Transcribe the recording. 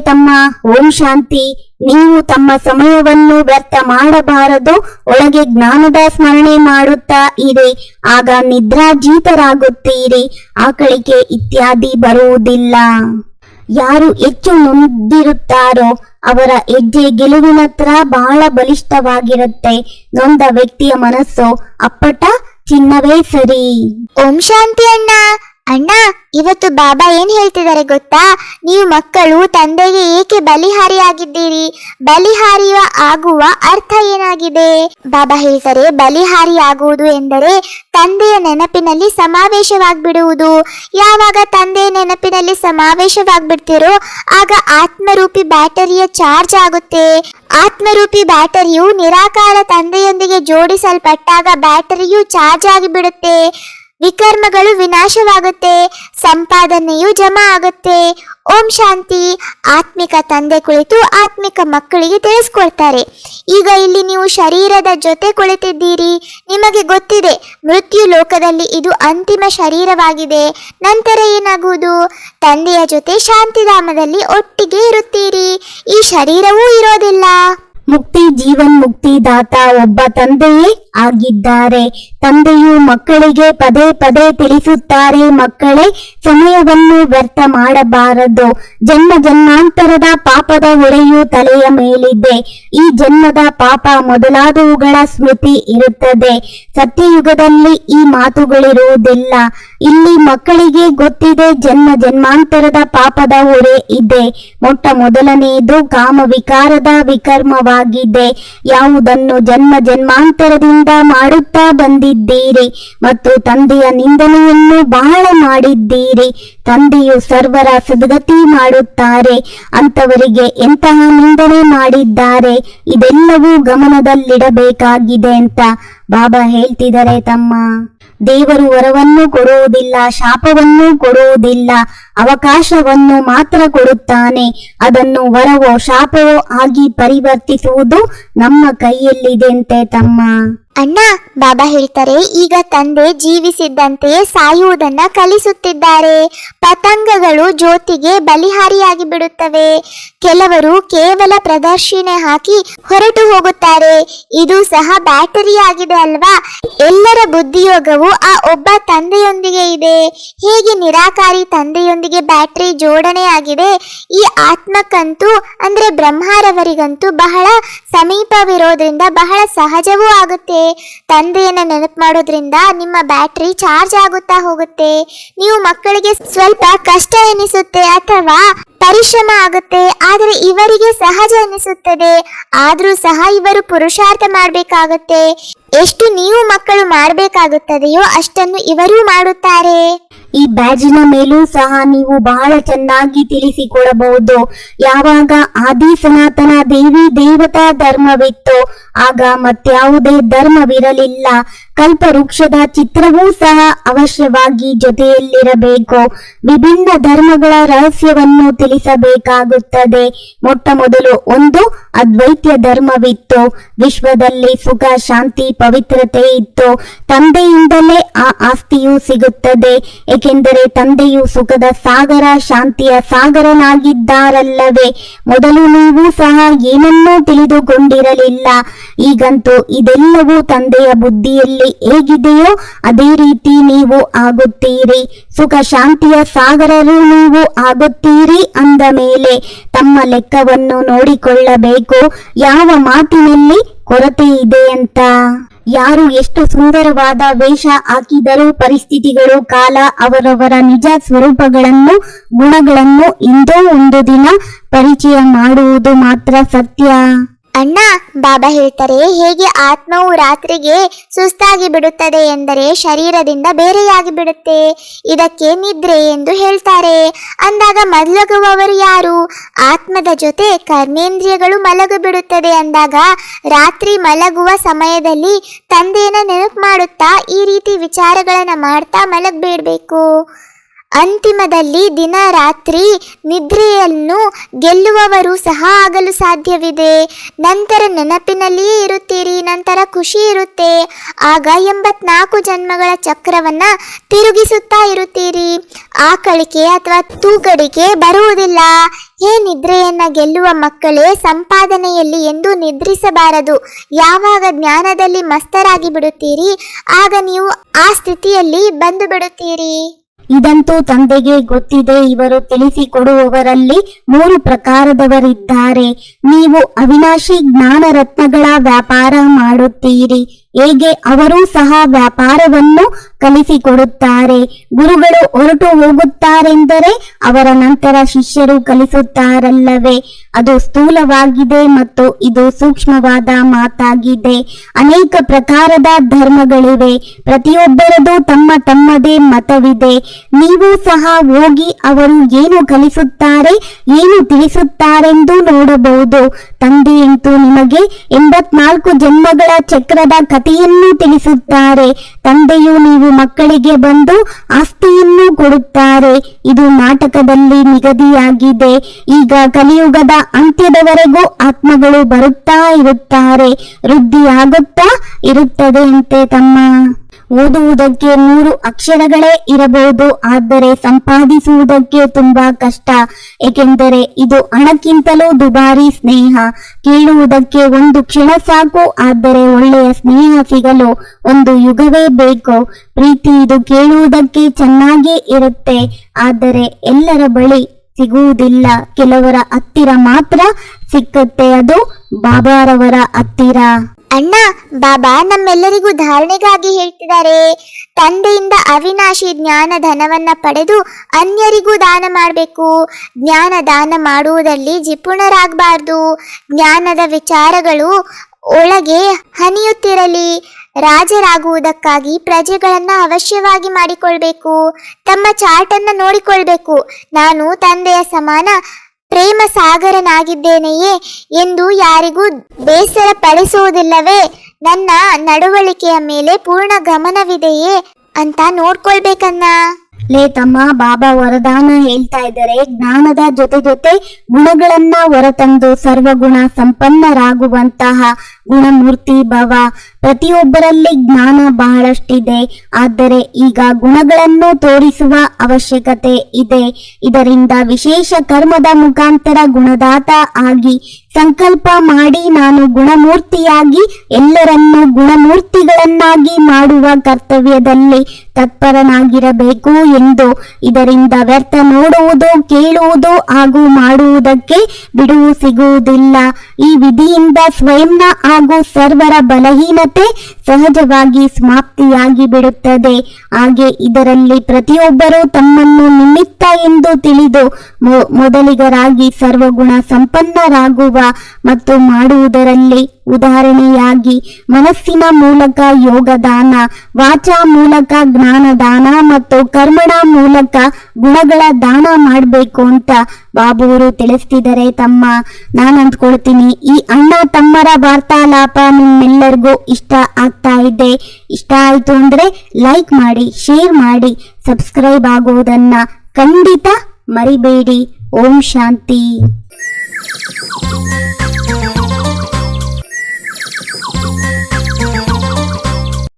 ತಮ್ಮ ಓಂ ಶಾಂತಿ. ನೀವು ತಮ್ಮ ಸಮಯವನ್ನು ವ್ಯರ್ಥ ಮಾಡಬಾರದು. ಒಳಗೆ ಜ್ಞಾನದ ಸ್ಮರಣೆ ಮಾಡುತ್ತಾ ಇರಿ. ಆಗ ನಿದ್ರಾಜೀತರಾಗುತ್ತೀರಿ. ಆಕಳಿಕೆ ಇತ್ಯಾದಿ ಬರುವುದಿಲ್ಲ. ಯಾರು ಹೆಚ್ಚು ನೊಂದಿರುತ್ತಾರೋ ಅವರ ಹೆಜ್ಜೆ ಗೆಲುವಿನತ್ರ ಬಹಳ ಬಲಿಷ್ಠವಾಗಿರುತ್ತೆ. ನೊಂದ ವ್ಯಕ್ತಿಯ ಮನಸ್ಸು ಅಪ್ಪಟ ಚಿನ್ನವೇ ಸರಿ. ಓಂ ಶಾಂತಿ ಅಣ್ಣ. ಅಣ್ಣ, ಇವತ್ತು ಬಾಬಾ ಏನ್ ಹೇಳ್ತಿದ್ದಾರೆ ಗೊತ್ತಾ? ನೀವು ಮಕ್ಕಳು ತಂದೆಗೆ ಏಕೆ ಬಲಿಹಾರಿಯಾಗಿದ್ದೀರಿ? ಬಲಿಹಾರಿಯ ಆಗುವ ಅರ್ಥ ಏನಾಗಿದೆ? ಬಾಬಾ ಹೇಳ್ತಾರೆ ಬಲಿಹಾರಿ ಆಗುವುದು ಎಂದರೆ ತಂದೆಯ ನೆನಪಿನಲ್ಲಿ ಸಮಾವೇಶವಾಗ್ಬಿಡುವುದು. ಯಾವಾಗ ತಂದೆಯ ನೆನಪಿನಲ್ಲಿ ಸಮಾವೇಶವಾಗ್ಬಿಡ್ತಿರೋ, ಆಗ ಆತ್ಮರೂಪಿ ಬ್ಯಾಟರಿಯ ಚಾರ್ಜ್ ಆಗುತ್ತೆ. ಆತ್ಮರೂಪಿ ಬ್ಯಾಟರಿಯು ನಿರಾಕಾರ ತಂದೆಯೊಂದಿಗೆ ಜೋಡಿಸಲ್ಪಟ್ಟಾಗ ಬ್ಯಾಟರಿಯು ಚಾರ್ಜ್ ಆಗಿಬಿಡುತ್ತೆ. ವಿಕರ್ಮಗಳು ವಿನಾಶವಾಗುತ್ತೆ, ಸಂಪಾದನೆಯು ಜಮಾ ಆಗುತ್ತೆ. ಓಂ ಶಾಂತಿ. ಆತ್ಮಿಕ ತಂದೆ ಕುಳಿತು ಆತ್ಮಿಕ ಮಕ್ಕಳಿಗೆ ತಿಳಿಸ್ಕೊಡ್ತಾರೆ. ಈಗ ಇಲ್ಲಿ ನೀವು ಶರೀರದ ಜೊತೆ ಕುಳಿತಿದ್ದೀರಿ. ನಿಮಗೆ ಗೊತ್ತಿದೆ, ಮೃತ್ಯು ಲೋಕದಲ್ಲಿ ಇದು ಅಂತಿಮ ಶರೀರವಾಗಿದೆ. ನಂತರ ಏನಾಗುವುದು? ತಂದೆಯ ಜೊತೆ ಶಾಂತಿಧಾಮದಲ್ಲಿ ಒಟ್ಟಿಗೆ ಇರುತ್ತೀರಿ. ಈ ಶರೀರವೂ ಇರೋದಿಲ್ಲ. ಮುಕ್ತಿ ಜೀವನ್ ಮುಕ್ತಿ ದಾತ ಒಬ್ಬ ತಂದೆಯೇ ಆಗಿದ್ದಾರೆ. ತಂದೆಯು ಮಕ್ಕಳಿಗೆ ಪದೇ ಪದೇ ತಿಳಿಸುತ್ತಾರೆ. ಮಕ್ಕಳೇ, ಸಮಯವನ್ನು ವ್ಯರ್ಥ ಮಾಡಬಾರದು. ಜನ್ಮ ಜನ್ಮಾಂತರದ ಪಾಪದ ಹೊರೆಯು ತಲೆಯ ಮೇಲಿದೆ. ಈ ಜನ್ಮದ ಪಾಪ ಮೊದಲಾದವುಗಳ ಸ್ಮೃತಿ ಇರುತ್ತದೆ. ಸತ್ಯಯುಗದಲ್ಲಿ ಈ ಮಾತುಗಳಿರುವುದಿಲ್ಲ. ಇಲ್ಲಿ ಮಕ್ಕಳಿಗೆ ಗೊತ್ತಿದೆ, ಜನ್ಮ ಜನ್ಮಾಂತರದ ಪಾಪದ ಹೊರೆ ಇದೆ. ಮೊಟ್ಟ ಮೊದಲನೆಯದು ಕಾಮ ವಿಕಾರದ ವಿಕರ್ಮವಾಗಿದೆ. ಯಾವುದನ್ನು ಜನ್ಮ ಜನ್ಮಾಂತರದಿಂದ ಮಾಡುತ್ತಾ ಬಂದಿದ್ದೀರಿ ಮತ್ತು ತಂದೆಯ ನಿಂದನೆಯನ್ನು ಬಹಳ ಮಾಡಿದ್ದೀರಿ. ತಂದೆಯು ಸರ್ವರ ಸದ್ಗತಿ ಮಾಡುತ್ತಾರೆ. ಅಂತವರಿಗೆ ಎಂತಹ ನಿಂದನೆ ಮಾಡಿದ್ದಾರೆ? ಇದೆಲ್ಲವೂ ಗಮನದಲ್ಲಿಡಬೇಕಾಗಿದೆ ಅಂತ ಬಾಬಾ ಹೇಳ್ತಿದ್ದಾರೆ ತಮ್ಮ. ದೇವರು ವರವನ್ನು ಕೊಡುವುದಿಲ್ಲ, ಶಾಪವನ್ನು ಕೊಡುವುದಿಲ್ಲ, ಅವಕಾಶವನ್ನು ಮಾತ್ರ ಕೊಡುತ್ತಾನೆ. ಅದನ್ನು ವರವೋ, ಶಾಪವೋ ಆಗಿ ಪರಿವರ್ತಿಸುವುದು ನಮ್ಮ ಕೈಯಲ್ಲಿದೆ ಅಂತೆ ತಮ್ಮ. ಅಣ್ಣ, ಬಾಬಾ ಹೇಳ್ತಾರೆ, ಈಗ ತಂದೆ ಜೀವಿಸಿದ್ದಂತೆಯೇ ಸಾಯುವುದನ್ನ ಕಲಿಸುತ್ತಿದ್ದಾರೆ. ಪತಂಗಗಳು ಜ್ಯೋತಿಗೆ ಬಲಿಹಾರಿಯಾಗಿ ಬಿಡುತ್ತವೆ. ಕೆಲವರು ಕೇವಲ ಪ್ರದರ್ಶಿನೆ ಹಾಕಿ ಹೊರಟು ಹೋಗುತ್ತಾರೆ. ಇದು ಸಹ ಬ್ಯಾಟರಿ ಆಗಿದೆ ಅಲ್ವಾ? ಎಲ್ಲರ ಬುದ್ಧಿಯೋಗವು ಆ ಒಬ್ಬ ತಂದೆಯೊಂದಿಗೆ ಇದೆ. ಹೇಗೆ ನಿರಾಕಾರಿ ತಂದೆಯೊಂದಿಗೆ ಬ್ಯಾಟರಿ ಜೋಡಣೆ ಆಗಿದೆ. ಈ ಆತ್ಮಕ್ಕಂತೂ ಅಂದ್ರೆ ಬ್ರಹ್ಮಾರವರಿಗಂತೂ ಬಹಳ ಸಮೀಪವಿರೋದ್ರಿಂದ ಬಹಳ ಸಹಜವೂ ಆಗುತ್ತೆ. ತಂದೆಯನ್ನ ನೆನಪು ಮಾಡೋದ್ರಿಂದ ನಿಮ್ಮ ಬ್ಯಾಟ್ರಿ ಚಾರ್ಜ್ ಆಗುತ್ತಾ ಹೋಗುತ್ತೆ. ನೀವು ಮಕ್ಕಳಿಗೆ ಸ್ವಲ್ಪ ಕಷ್ಟ ಎನಿಸುತ್ತೆ ಅಥವಾ ಪರಿಶ್ರಮ ಆಗುತ್ತೆ. ಆದರೆ ಇವರಿಗೆ ಸಹಜ ಎನಿಸುತ್ತದೆ. ಆದರೂ ಸಹ ಇವರು ಪುರುಷಾರ್ಥ ಮಾಡಬೇಕಾಗುತ್ತೆ. ಎಷ್ಟು ನೀವು ಮಕ್ಕಳು ಮಾಡಬೇಕಾಗುತ್ತದೆಯೋ ಅಷ್ಟನ್ನು ಇವರು ಮಾಡುತ್ತಾರೆ. ಈ ಬ್ಯಾಜಿನ ಮೇಲೂ ಸಹ ನೀವು ಬಹಳ ಚೆನ್ನಾಗಿ ತಿಳಿಸಿಕೊಡಬಹುದು. ಯಾವಾಗ ಆದಿ ಸನಾತನ ದೇವಿ ದೇವತಾ ಧರ್ಮವಿತ್ತು, ಆಗ ಮತ್ಯಾವುದೇ ಧರ್ಮವಿರಲಿಲ್ಲ. ಕಲ್ಪವೃಕ್ಷದ ಚಿತ್ರವೂ ಸಹ ಅವಶ್ಯವಾಗಿ ಜೊತೆಯಲ್ಲಿರಬೇಕು. ವಿಭಿನ್ನ ಧರ್ಮಗಳ ರಹಸ್ಯವನ್ನು ತಿಳಿಸಬೇಕಾಗುತ್ತದೆ. ಮೊಟ್ಟ ಮೊದಲು ಒಂದು ಅದ್ವೈತ್ಯ ಧರ್ಮವಿತ್ತು. ವಿಶ್ವದಲ್ಲಿ ಸುಖ, ಶಾಂತಿ, ಪವಿತ್ರತೆ ಇತ್ತು. ತಂದೆಯಿಂದಲೇ ಆ ಆಸ್ತಿಯು ಸಿಗುತ್ತದೆ, ಏಕೆಂದರೆ ತಂದೆಯು ಸುಖದ ಸಾಗರ, ಶಾಂತಿಯ ಸಾಗರನಾಗಿದ್ದಾರಲ್ಲವೇ? ಮೊದಲು ನೀವು ಸಹ ಏನನ್ನೂ ತಿಳಿದುಕೊಂಡಿರಲಿಲ್ಲ. ಈಗಂತೂ ಇದೆಲ್ಲವೂ ತಂದೆಯ ಬುದ್ಧಿಯಲ್ಲಿ ಹೇಗಿದೆಯೋ ಅದೇ ರೀತಿ ನೀವು ಆಗುತ್ತೀರಿ. ಸುಖ, ಶಾಂತಿಯ ಸಾಗರರು ನೀವು ಆಗುತ್ತೀರಿ ಅಂದ ಮೇಲೆ ತಮ್ಮ ಲೆಕ್ಕವನ್ನು ನೋಡಿಕೊಳ್ಳಬೇಕು. ಯಾವ ಮಾತಿನಲ್ಲಿ ಕೊರತೆ ಇದೆ ಅಂತ? ಯಾರು ಎಷ್ಟು ಸುಂದರವಾದ ವೇಷ ಹಾಕಿದರೂ ಪರಿಸ್ಥಿತಿಗಳು ಕಾಲ ಅವರವರ ನಿಜ ಸ್ವರೂಪಗಳನ್ನು, ಗುಣಗಳನ್ನು ಇಂದೋ ಒಂದು ದಿನ ಪರಿಚಯ ಮಾಡುವುದು ಮಾತ್ರ ಸತ್ಯ. ಅಣ್ಣ, ಬಾಬಾ ಹೇಳ್ತಾರೆ, ಹೇಗೆ ಆತ್ಮವು ರಾತ್ರಿಗೆ ಸುಸ್ತಾಗಿ ಬಿಡುತ್ತದೆ ಎಂದರೆ ಶರೀರದಿಂದ ಬೇರೆಯಾಗಿ ಬಿಡುತ್ತೆ. ಇದಕ್ಕೆ ನಿದ್ರೆ ಎಂದು ಹೇಳ್ತಾರೆ. ಅಂದಾಗ ಮಲಗುವವರು ಯಾರು? ಆತ್ಮದ ಜೊತೆ ಕರ್ಮೇಂದ್ರಿಯಗಳು ಮಲಗು ಬಿಡುತ್ತದೆ ಅಂದಾಗ ರಾತ್ರಿ ಮಲಗುವ ಸಮಯದಲ್ಲಿ ತಂದೆಯನ್ನ ನೆನಪು ಮಾಡುತ್ತಾ ಈ ರೀತಿ ವಿಚಾರಗಳನ್ನು ಮಾಡ್ತಾ ಮಲಗಬೇಡಬೇಕು. ಅಂತಿಮದಲ್ಲಿ ದಿನ ರಾತ್ರಿ ನಿದ್ರೆಯನ್ನು ಗೆಲ್ಲುವವರು ಸಹ ಆಗಲು ಸಾಧ್ಯವಿದೆ. ನಂತರ ನೆನಪಿನಲ್ಲಿಯೇ ಇರುತ್ತೀರಿ, ನಂತರ ಖುಷಿ ಇರುತ್ತೆ. ಆಗ ಎಂಬತ್ನಾಲ್ಕು ಜನ್ಮಗಳ ಚಕ್ರವನ್ನ ತಿರುಗಿಸುತ್ತಾ ಇರುತ್ತೀರಿ. ಆಕಳಿಕೆ ಅಥವಾ ತೂಗಡಿಕೆ ಬರುವುದಿಲ್ಲ. ಹೇ ನಿದ್ರೆಯನ್ನ ಗೆಲ್ಲುವ ಮಕ್ಕಳೇ, ಸಂಪಾದನೆಯಲ್ಲಿ ಎಂದು ನಿದ್ರಿಸಬಾರದು. ಯಾವಾಗ ಜ್ಞಾನದಲ್ಲಿ ಮಸ್ತರಾಗಿ ಬಿಡುತ್ತೀರಿ ಆಗ ನೀವು ಆ ಸ್ಥಿತಿಯಲ್ಲಿ ಬಂದು ಬಿಡುತ್ತೀರಿ ಇದಂತೂ ತಂದೆಗೆ ಗೊತ್ತಿದೆ ಇವರು ತಿಳಿಸಿಕೊಡುವವರಲ್ಲಿ ಮೂರು ಪ್ರಕಾರದವರಿದ್ದಾರೆ. ನೀವು ಅವಿನಾಶಿ ಜ್ಞಾನ ರತ್ನಗಳ ವ್ಯಾಪಾರ ಮಾಡುತ್ತೀರಿ. ಹೇಗೆ ಅವರೂ ಸಹ ವ್ಯಾಪಾರವನ್ನು ಕಲಿಸಿಕೊಡುತ್ತಾರೆ? ಗುರುಗಳು ಹೊರಟು ಹೋಗುತ್ತಾರೆಂದರೆ ಅವರ ನಂತರ ಶಿಷ್ಯರು ಕಲಿಸುತ್ತಾರಲ್ಲವೇ? ಅದು ಸ್ಥೂಲವಾಗಿದೆ ಮತ್ತು ಇದು ಸೂಕ್ಷ್ಮವಾದ ಮಾತಾಗಿದೆ. ಅನೇಕ ಪ್ರಕಾರದ ಧರ್ಮಗಳಿವೆ. ಪ್ರತಿಯೊಬ್ಬರದು ತಮ್ಮ ತಮ್ಮದೇ ಮತವಿದೆ. ನೀವು ಸಹ ಹೋಗಿ ಅವರು ಏನು ಕಲಿಸುತ್ತಾರೆ, ಏನು ತಿಳಿಸುತ್ತಾರೆಂದು ನೋಡಬಹುದು. ತಂದೆಯಂತೂ ನಿಮಗೆ ಎಂಬತ್ನಾಲ್ಕು ಜನ್ಮಗಳ ಚಕ್ರದ ಕಥೆಯನ್ನು ತಿಳಿಸುತ್ತಾರೆ. ತಂದೆಯು ನೀವು ಮಕ್ಕಳಿಗೆ ಬಂದು ಆಸ್ತಿಯನ್ನು ಕೊಡುತ್ತಾರೆ. ಇದು ನಾಟಕದಲ್ಲಿ ನಿಗದಿಯಾಗಿದೆ. ಈಗ ಕಲಿಯುಗದ ಅಂತ್ಯದವರೆಗೂ ಆತ್ಮಗಳು ಬರುತ್ತಾ ಇರುತ್ತಾರೆ. ವೃದ್ಧಿಯಾಗುತ್ತಾ ಇರುತ್ತದೆ ಅಂತೆ ತಮ್ಮ ಓದುವುದಕ್ಕೆ ನೂರು ಅಕ್ಷರಗಳೇ ಇರಬಹುದು. ಆದರೆ ಸಂಪಾದಿಸುವುದಕ್ಕೆ ತುಂಬಾ ಕಷ್ಟ. ಏಕೆಂದರೆ ಇದು ಹಣಕ್ಕಿಂತಲೂ ದುಬಾರಿ ಸ್ನೇಹ. ಕೇಳುವುದಕ್ಕೆ ಒಂದು ಕ್ಷಣ ಸಾಕು. ಆದರೆ ಒಳ್ಳೆಯ ಸ್ನೇಹ ಸಿಗಲು ಒಂದು ಯುಗವೇ ಬೇಕು. ಪ್ರೀತಿ ಇದು ಕೇಳುವುದಕ್ಕೆ ಚೆನ್ನಾಗಿ ಇರುತ್ತೆ. ಆದರೆ ಎಲ್ಲರ ಬಳಿ ಸಿಗುವುದಿಲ್ಲ. ಕೆಲವರ ಹತ್ತಿರ ಮಾತ್ರ ಸಿಕ್ಕತ್ತೆ. ಅದು ಬಾಬಾರವರ ಹತ್ತಿರ. ಅಣ್ಣ, ಬಾಬಾ ನಮ್ಮೆಲ್ಲರಿಗೂ ಧಾರಣೆಗಾಗಿ ಹೇಳ್ತಿದ್ದಾರೆ. ತಂದೆಯಿಂದ ಅವಿನಾಶಿ ಜ್ಞಾನ ಧನವನ್ನ ಪಡೆದು ಅನ್ಯರಿಗೂ ದಾನ ಮಾಡಬೇಕು. ಜ್ಞಾನ ದಾನ ಮಾಡುವುದಲ್ಲಿ ಜಿಪುಣರಾಗಬಾರ್ದು ಜ್ಞಾನದ ವಿಚಾರಗಳು ಒಳಗೆ ಹನಿಯುತ್ತಿರಲಿ. ರಾಜರಾಗುವುದಕ್ಕಾಗಿ ಪ್ರಜೆಗಳನ್ನ ಅವಶ್ಯವಾಗಿ ಮಾಡಿಕೊಳ್ಬೇಕು. ತಮ್ಮ ಚಾಟನ್ನ ನೋಡಿಕೊಳ್ಬೇಕು. ನಾನು ತಂದೆಯ ಸಮಾನ ಪ್ರೇಮ ಸಾಗರನಾಗಿದ್ದೇನೆಯೇ ಎಂದು ಯಾರಿಗೂ ಬೇಸರ ಪಡಿಸುವುದಿಲ್ಲವೇ? ನನ್ನ ನಡವಳಿಕೆಯ ಮೇಲೆ ಪೂರ್ಣ ಗಮನವಿದೆಯೇ ಅಂತ ನೋಡ್ಕೊಳ್ಬೇಕನ್ನ ಲೇ ತಮ್ಮ, ಬಾಬಾ ವರದಾನ ಹೇಳ್ತಾ ಇದ್ದಾರೆ. ಜ್ಞಾನದ ಜೊತೆ ಜೊತೆ ಗುಣಗಳನ್ನ ಹೊರತಂದು ಸರ್ವಗುಣ ಸಂಪನ್ನರಾಗುವಂತಹ ಗುಣಮೂರ್ತಿ ಭವ. ಪ್ರತಿಯೊಬ್ಬರಲ್ಲಿ ಜ್ಞಾನ ಬಹಳಷ್ಟಿದೆ. ಆದರೆ ಈಗ ಗುಣಗಳನ್ನು ತೋರಿಸುವ ಅವಶ್ಯಕತೆ ಇದೆ. ಇದರಿಂದ ವಿಶೇಷ ಕರ್ಮದ ಮುಖಾಂತರ ಗುಣದಾತ ಆಗಿ ಸಂಕಲ್ಪ ಮಾಡಿ ನಾನು ಗುಣಮೂರ್ತಿಯಾಗಿ ಎಲ್ಲರನ್ನೂ ಗುಣಮೂರ್ತಿಗಳನ್ನಾಗಿ ಮಾಡುವ ಕರ್ತವ್ಯದಲ್ಲಿ ತತ್ಪರನಾಗಿರಬೇಕು ಎಂದು ಇದರಿಂದ ವ್ಯರ್ಥ ನೋಡುವುದು, ಕೇಳುವುದು ಹಾಗೂ ಮಾಡುವುದಕ್ಕೆ ಬಿಡುವು ಸಿಗುವುದಿಲ್ಲ. ಈ ವಿಧಿಯಿಂದ ಸ್ವಯಂನ ಹಾಗೂ ಸರ್ವರ ಬಲಹೀನತೆ ಸಹಜವಾಗಿ ಸಮಾಪ್ತಿಯಾಗಿ ಬಿಡುತ್ತದೆ ಹಾಗೆ ಇದರಲ್ಲಿ ಪ್ರತಿಯೊಬ್ಬರೂ ತಮ್ಮನ್ನು ನಿಮಿತ್ತ ಎಂದು ತಿಳಿದು ಮೊದಲಿಗರಾಗಿ ಸರ್ವಗುಣ ಸಂಪನ್ನರಾಗುವ ಮತ್ತು ಮಾಡುವುದರಲ್ಲಿ ಉದಾಹರಣೆಯಾಗಿ, ಮನಸ್ಸಿನ ಮೂಲಕ ಯೋಗದಾನ, ವಾಚಾ ಮೂಲಕ ಜ್ಞಾನದಾನ ಮತ್ತು ಕರ್ಮಣ ಮೂಲಕ ಗುಣಗಳ ದಾನ ಮಾಡಬೇಕು ಅಂತ ಬಾಬುವರು ತಿಳಿಸ್ತಿದ್ದಾರೆ ತಮ್ಮ ನಾನು ಅಂದ್ಕೊಳ್ತೀನಿ ಈ ಅಣ್ಣ ತಮ್ಮರ ವಾರ್ತಾಲಾಪ ನಿಮ್ಮೆಲ್ಲರಿಗೂ ಇಷ್ಟ ಆಗ್ತಾ ಇದೆ. ಇಷ್ಟ ಆಯ್ತು ಅಂದ್ರೆ ಲೈಕ್ ಮಾಡಿ, ಶೇರ್ ಮಾಡಿ, ಸಬ್ಸ್ಕ್ರೈಬ್ ಆಗುವುದನ್ನ ಖಂಡಿತ ಮರಿಬೇಡಿ. ಓಂ ಶಾಂತಿ.